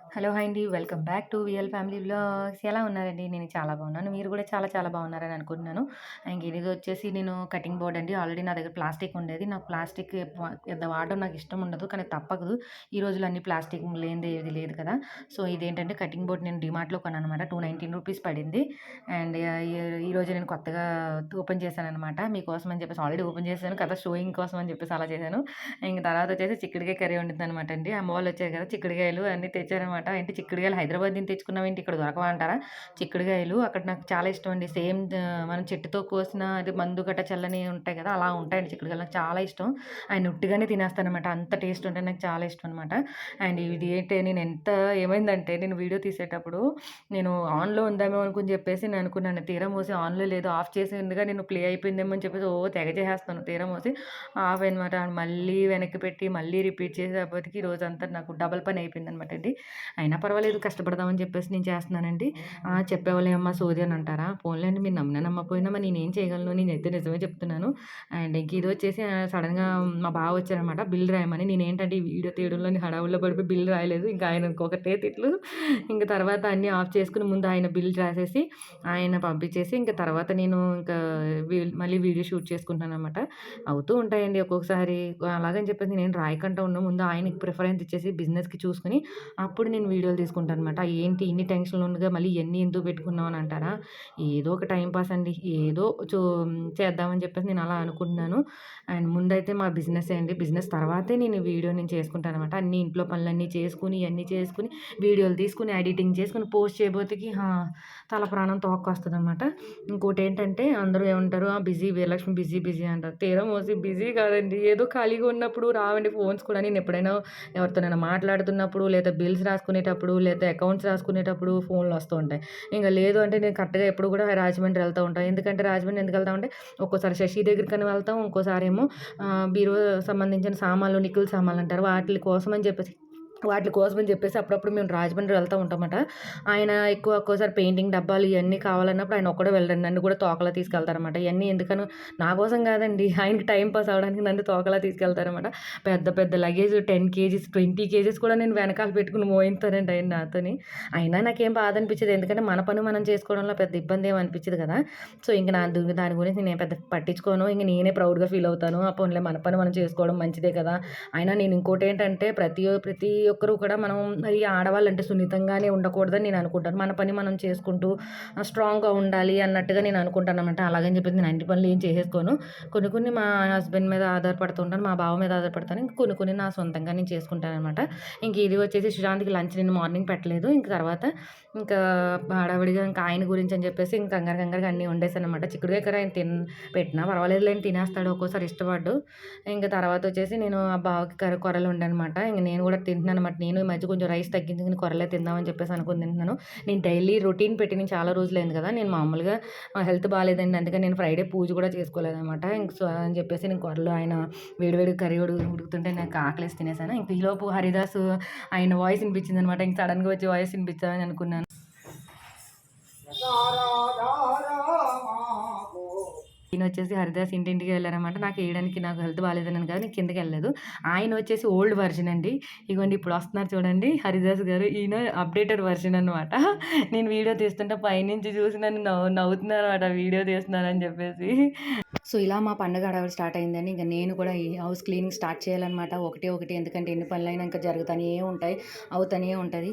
Hello hi అండి. Welcome back to VL family vlogs ఎలా ఉన్నారండి? నేను చాలా బాగున్నాను. మీరు కూడా చాలా చాలా బాగున్నారని అనుకుంటున్నాను. ఇంక ఇది వచ్చేసి నేను కటింగ్ బోర్డ్ అండి. ఆల్రెడీ నా దగ్గర ప్లాస్టిక్ ఉండేది. నాకు ప్లాస్టిక్ పెద్ద వాడడం నాకు ఇష్టం ఉండదు. కానీ తప్పదు. ఈ రోజులు అన్ని ప్లాస్టిక్ లేనిది ఏది లేదు కదా. సో ఇదేంటంటే కటింగ్ బోర్డ్ నేను డిమార్ట్లో కొన్నాను అనమాట టూ నైన్టీన్ రూపీస్ పడింది. అండ్ ఈ రోజు నేను కొత్తగా ఓపెన్ చేశాను అనమాట మీకోసం అని చెప్పేసి ఆల్రెడీ ఓపెన్ చేశాను కదా. షోయింగ్ కోసం అని చెప్పేసి అలా చేశాను. ఇంక తర్వాత వచ్చేసి చిక్కుడుకాయ కర్రీ వండింది అనమాట అండి. అమ్మ వాళ్ళు వచ్చారు కదా. చిక్కుడుకాయలు అన్నీ అనమాట. ఏంటి చిక్కుడుకాయలు హైదరాబాద్ నుంచి తెచ్చుకున్నావు ఏంటి? ఇక్కడ దొరకవా అంటారా? చిక్కుడుకాయలు అక్కడ నాకు చాలా ఇష్టం అండి. సేమ్ మనం చెట్టుతో కోసిన అది మందు గట్ట చల్లని ఉంటాయి కదా అలా ఉంటాయండి చిక్కుడుకాయలు నాకు చాలా ఇష్టం. ఆయన ఉట్టిగానే తినేస్తానమాట అంత టేస్ట్ ఉంటే నాకు చాలా ఇష్టం అనమాట. అండ్ ఇది ఏంటి నేను ఎంత ఏమైందంటే నేను వీడియో తీసేటప్పుడు నేను ఆన్లో ఉందామో అనుకుని చెప్పేసి నేను అనుకున్నాను తీరా మోసి ఆన్లో లేదు ఆఫ్ చేసిందిగా నేను ప్లే అయిపోయిందేమో అని చెప్పేసి ఓ తెగ చేసేస్తాను తీరా మోసి ఆఫ్ అనమాట మళ్ళీ వెనక్కి పెట్టి మళ్ళీ రిపీట్ చేసేపటికి రోజంతా నాకు డబల్ పని అయిపోయింది అనమాట అండి. అయినా పర్వాలేదు కష్టపడదామని చెప్పేసి నేను చేస్తున్నానండి. చెప్పేవాళ్ళు అమ్మ సోది అని అంటారా? పోన్లేండి మీరు నమ్మినా నమ్మపోయినా మరి నేనేం చేయగలను? నేను అయితే నిజమే చెప్తున్నాను. అండ్ ఇంక ఇది వచ్చేసి సడన్గా మా బావ వచ్చారనమాట బిల్ రాయమని. నేను ఏంటంటే ఈ వీడియో తీయడంలో హడావుల్లో పడిపోయి బిల్ రాయలేదు. ఇంకా ఆయన ఇంకొకటే తిట్లు. ఇంకా తర్వాత అన్నీ ఆఫ్ చేసుకుని ముందు ఆయన బిల్ రాసేసి ఆయన పంపించేసి ఇంకా తర్వాత నేను ఇంకా మళ్ళీ వీడియో షూట్ చేసుకుంటాను అనమాట అవుతూ ఉంటాయండి ఒక్కొక్కసారి. అలాగని చెప్పేసి నేను రాయకుండా ఉన్న ముందు ఆయనకి ప్రిఫరెన్స్ ఇచ్చేసి బిజినెస్కి చూసుకుని అప్పుడు నేను వీడియోలు తీసుకుంటాను అనమాట ఏంటి ఇన్ని టెన్షన్లు ఉండగా మళ్ళీ ఎన్ని ఎందుకు పెట్టుకున్నావు అని అంటారా? ఏదో ఒక టైం పాస్ అండి. ఏదో చూ చేద్దామని చెప్పేసి నేను అలా అనుకుంటున్నాను. అండ్ ముందైతే మా బిజినెస్ అండి బిజినెస్ తర్వాతే నేను వీడియో నేను చేసుకుంటాను అనమాట అన్ని ఇంట్లో పనులన్నీ చేసుకుని ఇవన్నీ చేసుకుని వీడియోలు తీసుకుని ఎడిటింగ్ చేసుకుని పోస్ట్ చేయబోతేకి తల ప్రాణం తోక్కొస్తుంది అనమాట ఇంకోటి ఏంటంటే అందరూ ఏమంటారు బిజీ వీరలక్ష్మి బిజీ బిజీ అంటారు. తీరం మోసి బిజీ కాదండి. ఏదో ఖాళీగా ఉన్నప్పుడు రావండి ఫోన్స్ కూడా. నేను ఎప్పుడైనా ఎవరితోనైనా మాట్లాడుతున్నప్పుడు లేదా బిల్స్ రాసుకునేటప్పుడు లేదా అకౌంట్స్ రాసుకునేటప్పుడు ఫోన్లు వస్తూ ఉంటాయి. ఇంకా లేదు అంటే నేను కరెక్ట్గా ఎప్పుడు కూడా రాజమండ్రి వెళ్తూ ఉంటాను ఎందుకంటే రాజమండ్రి ఎందుకు వెళ్తా ఉంటే ఒక్కోసారి శశి దగ్గరికి వెళ్తాం ఇంకోసారి ఏమో బీరో సంబంధించిన సామాన్లు నిక్కుల సామాన్లు అంటారు. వాటి కోసం అని చెప్పేసి వాటి కోసమని చెప్పేసి అప్పుడప్పుడు మేము రాజమండ్రి వెళ్తూ ఉంటామట. ఆయన ఎక్కువ ఒక్కోసారి పెయింటింగ్ డబ్బాలు ఇవన్నీ కావాలన్నప్పుడు ఆయన ఒక్కడే వెళ్ళండి నన్ను కూడా తోకలా తీసుకెళ్తారనమాట ఇవన్నీ ఎందుకను? నా కోసం కాదండి. ఆయనకి టైం పాస్ అవ్వడానికి నన్ను తోకలా తీసుకెళ్తారనమాట పెద్ద పెద్ద luggage ten KGs twenty KGs కూడా నేను వెనకాల పెట్టుకుని మోయిస్తానండి ఆయన నాతోని. అయినా నాకేం బాధ అనిపించదు. ఎందుకంటే మన పని మనం చేసుకోవడంలో పెద్ద ఇబ్బంది ఏమి అనిపించదు కదా. సో ఇంక నా దాని గురించి నేను పెద్ద పట్టించుకోను. ఇంక నేనే ప్రౌడ్గా ఫీల్ అవుతాను. ఆ పనులే మన పని మనం చేసుకోవడం మంచిదే కదా. అయినా నేను ఇంకోటి ఏంటంటే ప్రతి ప్రతి ఒక్కరూ కూడా మనం మరి ఆడవాళ్ళు అంటే సున్నితంగానే ఉండకూడదని నేను అనుకుంటాను. మన పని మనం చేసుకుంటూ స్ట్రాంగ్గా ఉండాలి అన్నట్టుగా నేను అనుకుంటాను అనమాట అలాగని చెప్పి నేను అన్ని పనులు ఏం చేసేసుకోను. కొన్ని కొన్ని మా హస్బెండ్ మీద ఆధారపడుతూ ఉంటాను మా బావ మీద ఆధారపడతాను. ఇంక కొన్ని కొన్ని నా సొంతంగా నేను చేసుకుంటాను అనమాట ఇంక ఇది వచ్చేసి సుశాంత్కి లంచ్ నేను మార్నింగ్ పెట్టలేదు. ఇంక తర్వాత ఇంకా హడావిడిగా ఇంకా ఆయన గురించి అని చెప్పేసి ఇంకా కంగారు కంగారుగా అన్నీ వండేసాను అనమాట చిక్కుడుగా కర్రీ ఆయన తిన పెట్టినా పర్వాలేదు లేని తినేస్తాడు ఒక్కోసారి ఇష్టపడ్డు ఇంకా తర్వాత వచ్చేసి నేను ఆ బావకి కర్రీ కొరలు ఉండనమాట ఇంక నేను కూడా తింటున్నాను అనమాట. నేను ఈ మధ్య కొంచెం రైస్ తగ్గించుకుని కొరలే తిందామని చెప్పేసి అనుకుని తింటున్నాను. నేను డైలీ రొటీన్ పెట్టిన చాలా రోజులైంది కదా నేను మామూలుగా హెల్త్ బాగాలేదండి అందుకని నేను ఫ్రైడే పూజ కూడా చేసుకోలేదన్నమాట ఇంక సో అని చెప్పేసి నేను కొరలు ఆయన వేడివేడి కర్రీ ఉడుకుతుంటే నాకు ఆకలేసి తినేసాను. ఇంక ఈలోపు హరిదాస్ ఆయన వాయిస్ వినిపించింది అనమాట ఇంక సడన్గా వచ్చి వాయిస్ వినిపించామని అనుకున్నాను. ఈయన వచ్చేసి హరిదాస్ ఇంటింటికి వెళ్ళారనమాట నాకు వేయడానికి నాకు హెల్త్ బాగాలేదని కాదు నేను కిందకి వెళ్ళలేదు. ఆయన వచ్చేసి ఓల్డ్ వర్షన్ అండి. ఇగోండి ఇప్పుడు వస్తున్నారు చూడండి హరిదాస్ గారు. ఈయన అప్డేటెడ్ వర్షన్ అనమాట నేను వీడియో తీస్తుంటే పైనుంచి చూసి నన్ను నవ్వు నవ్వుతున్నారు అనమాట వీడియో తీస్తున్నారని చెప్పేసి. సో ఇలా మా పండుగ అడవి స్టార్ట్ అయిందండి. ఇంకా నేను కూడా ఈ హౌస్ క్లీనింగ్ స్టార్ట్ చేయాలన్నమాట. ఒకటి ఒకటి. ఎందుకంటే ఎన్ని పనులైనా ఇంకా జరుగుతూనే ఉంటాయి. అవుతూనే ఉంటుంది.